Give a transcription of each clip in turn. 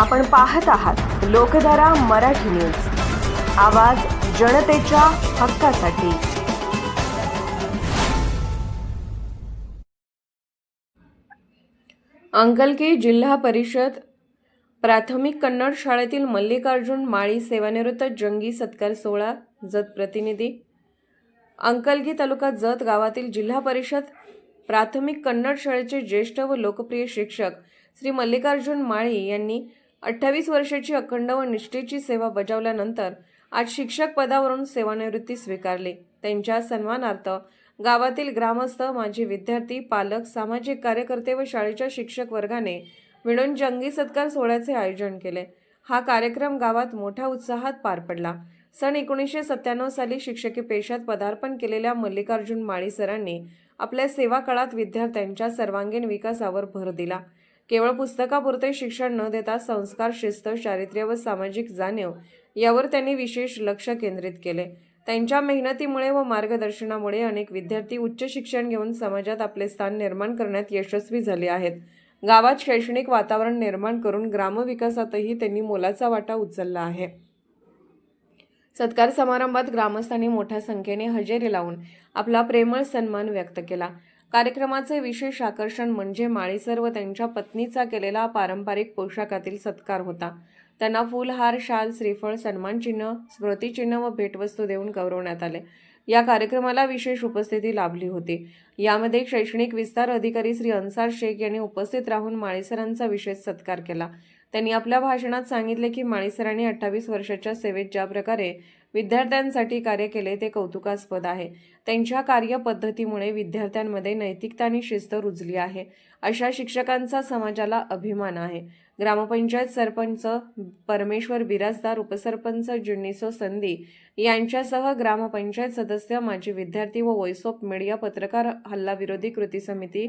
आपण पाहत आहात लोकधारा मराठी न्यूज. आवाज जनतेच्या हक्कासाठी. अंकलकी जिल्हा परिषद प्राथमिक कन्नड शाळेतील मल्लिकार्जुन माळी सेवानिवृत्त जंगी सत्कार सोहळा जत प्रतिनिधी. अंकलगी तालुका जत गावातील जिल्हा परिषद प्राथमिक कन्नड शाळेचे ज्येष्ठ व लोकप्रिय शिक्षक श्री मल्लिकार्जुन माळी यांनी अठ्ठावीस वर्षाची अखंड व निष्ठेची सेवा बजावल्यानंतर आज शिक्षक पदावरून सेवानिवृत्ती स्वीकारली. त्यांच्या सन्मानार्थ गावातील ग्रामस्थ माजी विद्यार्थी पालक सामाजिक कार्यकर्ते व शाळेच्या शिक्षक वर्गाने मिळून जंगी सत्कार सोहळ्याचे आयोजन केले. हा कार्यक्रम गावात मोठ्या उत्साहात पार पडला. सन एकोणीसशे सत्त्याण्णव साली शिक्षकी पेशात पदार्पण केलेल्या मल्लिकार्जुन माळी सरांनी आपल्या सेवा काळात विद्यार्थ्यांच्या सर्वांगीण विकासावर भर दिला. केवळ पुस्तकापुरते शिक्षण न देता संस्कार शिस्त चारित्र्य व सामाजिक जाणीव यावर त्यांनी विशेष लक्ष केंद्रित केले. त्यांच्या मेहनतीमुळे व मार्गदर्शनामुळे अनेक विद्यार्थी उच्च शिक्षण घेऊन समाजात आपले स्थान निर्माण करण्यात यशस्वी झाले आहेत. गावात शैक्षणिक वातावरण निर्माण करून ग्रामविकासातही त्यांनी मोलाचा वाटा उचलला आहे. सत्कार समारंभात ग्रामस्थांनी मोठ्या संख्येने हजेरी लावून आपला प्रेमळ सन्मान व्यक्त केला. कार्यक्रमाचे विशेष आकर्षण म्हणजे माळीसर व त्यांच्या पत्नीचा केलेला पारंपरिक पोशाखातील सत्कार होता. त्यांना फुलहार शाल श्रीफळ सन्मानचिन्ह स्मृतिचिन्ह व भेटवस्तू देऊन गौरवण्यात आले. या कार्यक्रमाला विशेष उपस्थिती लाभली होती. यामध्ये शैक्षणिक विस्तार अधिकारी श्री अन्सार शेख यांनी उपस्थित राहून माळीसरांचा विशेष सत्कार केला. त्यांनी आपल्या भाषणात सांगितले की माळीसरांनी अठ्ठावीस वर्षाच्या सेवेत ज्या प्रकारे विद्यार्थ्यांसाठी कार्य केले ते कौतुकास्पद आहे. त्यांच्या कार्यपद्धतीमुळे विद्यार्थ्यांमध्ये नैतिकता आणि शिस्त रुजली आहे. अशा शिक्षकांचा समाजाला अभिमान आहे. ग्रामपंचायत सरपंच परमेश्वर बिराजदार उपसरपंच जुन्निसो संधी यांच्यासह ग्रामपंचायत सदस्य माजी विद्यार्थी व वॉइस ऑफ मीडिया पत्रकार हल्ला विरोधी कृती समिती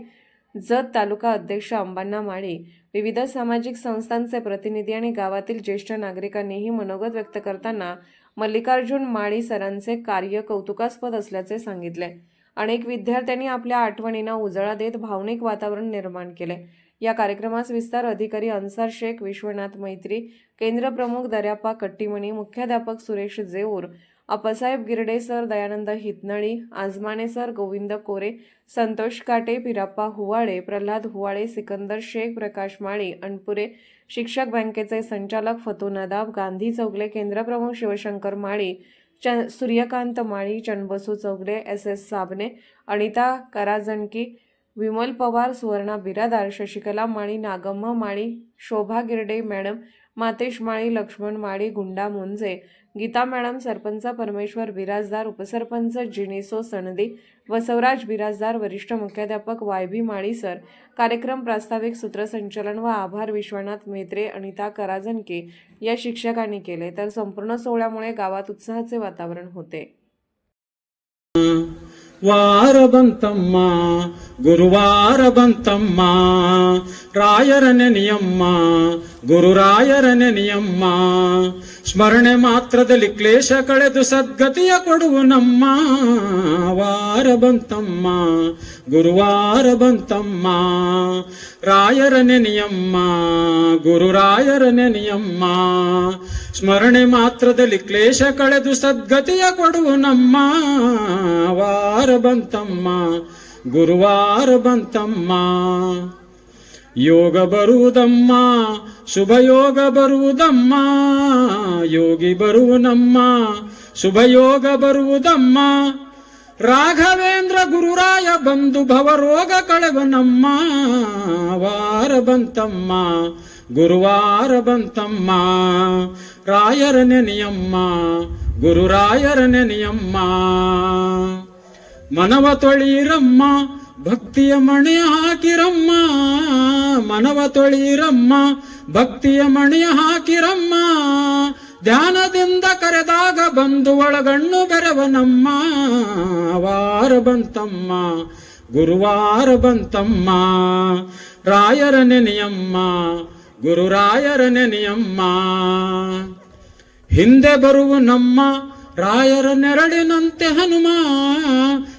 जत तालुका अध्यक्ष अंबांना माळी विविध सामाजिक संस्थांचे प्रतिनिधी आणि गावातील ज्येष्ठ नागरिकांनीही मनोगत व्यक्त करताना मल्लिकार्जुन माळी सरांचे कार्य कौतुकास्पद असल्याचे सांगितले. अनेक विद्यार्थ्यांनी आपल्या आठवणींना उजाळा देत भावनिक वातावरण निर्माण केले. या कार्यक्रमास विस्तार अधिकारी अन्सार शेख विश्वनाथ मैत्री केंद्र प्रमुख दर्यापा कट्टीमणी मुख्याध्यापक सुरेश जेऊर अप्पासाहेब गिरडे सर दयानंद हितनळी आजमाने सर गोविंद कोरे संतोष काटे पिराप्पा हुवाळे प्रल्हाद हुवाळे सिकंदर शेख प्रकाश माळी अणपुरे शिक्षक बँकेचे संचालक फतू नदाब गांधी चौगले केंद्रप्रमुख शिवशंकर माळी च Suryakant Mali Chanbasu Chougule S S Sabne Anita Karajanki Vimal Pawar Suvarna Biradar Shashikala Mali Nagamma Mali Shobha Girde madam Matesh Mali Laxman Mali Gunda Munje Geeta madam sarpanch परमेश्वर बिराजदार उपसरपंच जिनिसो सनदी बसवराज बिराजदार वरिष्ठ मुख्याध्यापक वाय बी माळीसर कार्यक्रम प्रास्ताविक सूत्रसंचलन व आभार विश्वनाथ मेत्रे अनिता कराजनके या शिक्षकांनी केले. तर संपूर्ण सोहळ्यामुळे गावात उत्साहाचे वातावरण होते. ವಾರ ಬಂತಮ್ಮ, ಗುರುವಾರ ಬಂತಮ್ಮ. ರಾಯರ ನೆನೆಯಮ್ಮ, ಗುರುರಾಯರ ನೆನೆಯಮ್ಮ. ಸ್ಮರಣೆ ಮಾತ್ರದಲ್ಲಿ ಕ್ಲೇಶ ಕಳೆದು ಸದ್ಗತಿಯ ಕೊಡುವು ನಮ್ಮ. ವಾರ ಬಂತಮ್ಮ, ಗುರುವಾರ ಬಂತಮ್ಮ. ರಾಯರ ನೆನೆಯಮ್ಮ, ಗುರುರಾಯರ ನೆನೆಯಮ್ಮ. ಸ್ಮರಣೆ ಮಾತ್ರದಲ್ಲಿ ಕ್ಲೇಶ ಕಳೆದು ಸದ್ಗತಿಯ ಕೊಡುವು ನಮ್ಮ. ವಾರ ಬಂತಮ್ಮ, ಗುರುವಾರ ಬಂತಮ್ಮ. ಯೋಗ ಬರುವುದಮ್ಮ ಶುಭ ಯೋಗ ಬರುವುದಮ್ಮ. ಯೋಗಿ ಬರುವನಮ್ಮ ಶುಭ ಯೋಗ ಬರುವುದಮ್ಮ. ರಾಘವೇಂದ್ರ ಗುರುರಾಯ ಬಂದು ಭವರೋಗ ಕಳೆವನಮ್ಮ. ವಾರ ಬಂತಮ್ಮ, ಗುರುವಾರ ಬಂತಮ್ಮ. ರಾಯರ ನೆನೆಯಮ್ಮ, ಗುರುರಾಯರ ನೆನೆಯಮ್ಮ. ಮನವ ತೊಳೀರಮ್ಮ, ಭಕ್ತಿಯ ಮಣೆ ಹಾಕಿರಮ್ಮ. ಮನವ ತೊಳೀರಮ್ಮ, ಭಕ್ತಿಯ ಮಣೆ ಹಾಕಿರಮ್ಮ. ಧ್ಯಾನದಿಂದ ಕರೆದಾಗ ಬಂದು ಒಳಗಣ್ಣು ಬೆರವನಮ್ಮ. ವಾರ ಬಂತಮ್ಮ, ಗುರುವಾರ ಬಂತಮ್ಮ. ರಾಯರ ನೆನೆಯಮ್ಮ, ಗುರುರಾಯರ ನೆನೆಯಮ್ಮ. ಹಿಂದೆ ಬರುವ ನಮ್ಮ ರಾಯರ ನೆರಳಿನಂತೆ ಹನುಮ.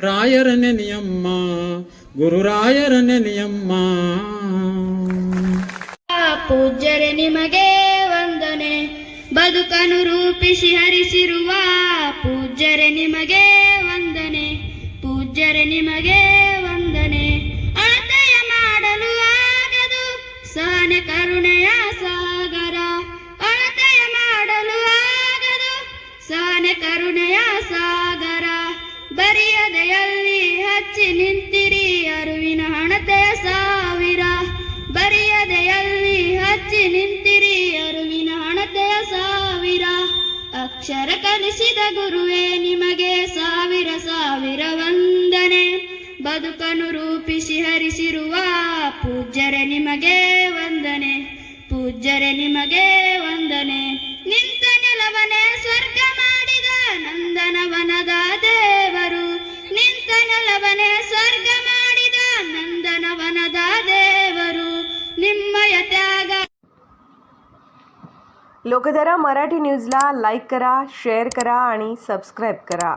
ರಾಯರ ನೆನೆಯಮ್ಮ ಗುರುರಾಯರ ನೆನೆಯಮ್ಮ ಪೂಜ್ಯರೆ ನಿಮಗೆ ವಂದನೆ. ಬದುಕನು ರೂಪಿಸಿ ಹರಿಸಿರುವ ಪೂಜ್ಯರೆ ನಿಮಗೆ ವಂದನೆ. ಪೂಜ್ಯರೆ ನಿಮಗೆ ವಂದನೆ. ಅಳತೆಯ ಮಾಡಲು ಆಗದು, ಸಹನೆ ಕರುಣೆಯ ಸಾಗರ. ಅಳತೆಯ ಮಾಡಲು ಆಗದು, ಸಹನೆ ಕರುಣೆಯ ಸಾಗರ. ಬರಿಯದೆಯಲ್ಲಿ ಹಚ್ಚಿ ನಿಂತಿರಿ ಅರುವಿನ ಹಣತೆ ಸಾವಿರ. ಬರಿಯದೆಯಲ್ಲಿ ಹಚ್ಚಿ ನಿಂತಿರಿ ಅರುವಿನ ಹಣತೆಯ ಸಾವಿರ. ಅಕ್ಷರ ಕಲಿಸಿದ ಗುರುವೇ ನಿಮಗೆ ಸಾವಿರ ಸಾವಿರ ವಂದನೆ. ಬದುಕನು ರೂಪಿಸಿ ಹರಿಸಿರುವ ಪೂಜ್ಯರೆ ನಿಮಗೆ ವಂದನೆ. ಪೂಜ್ಯರೆ ನಿಮಗೆ ವಂದನೆ. ನಿಂತ ನೆಲವನೇ ಸ್ವರ್ಗ ಮಾಡಿದ ನಂದನವನದಾದೆ ನೆಲವನೇ ಸ್ವರ್ಗ ಮಾಡಿದ ನಂದನವನದ ದೇವರು ನಿಮ್ಮಯ ತ್ಯಾಗ लोकधारा मराठी न्यूजला लाईक करा शेअर करा आणि सबस्क्राईब करा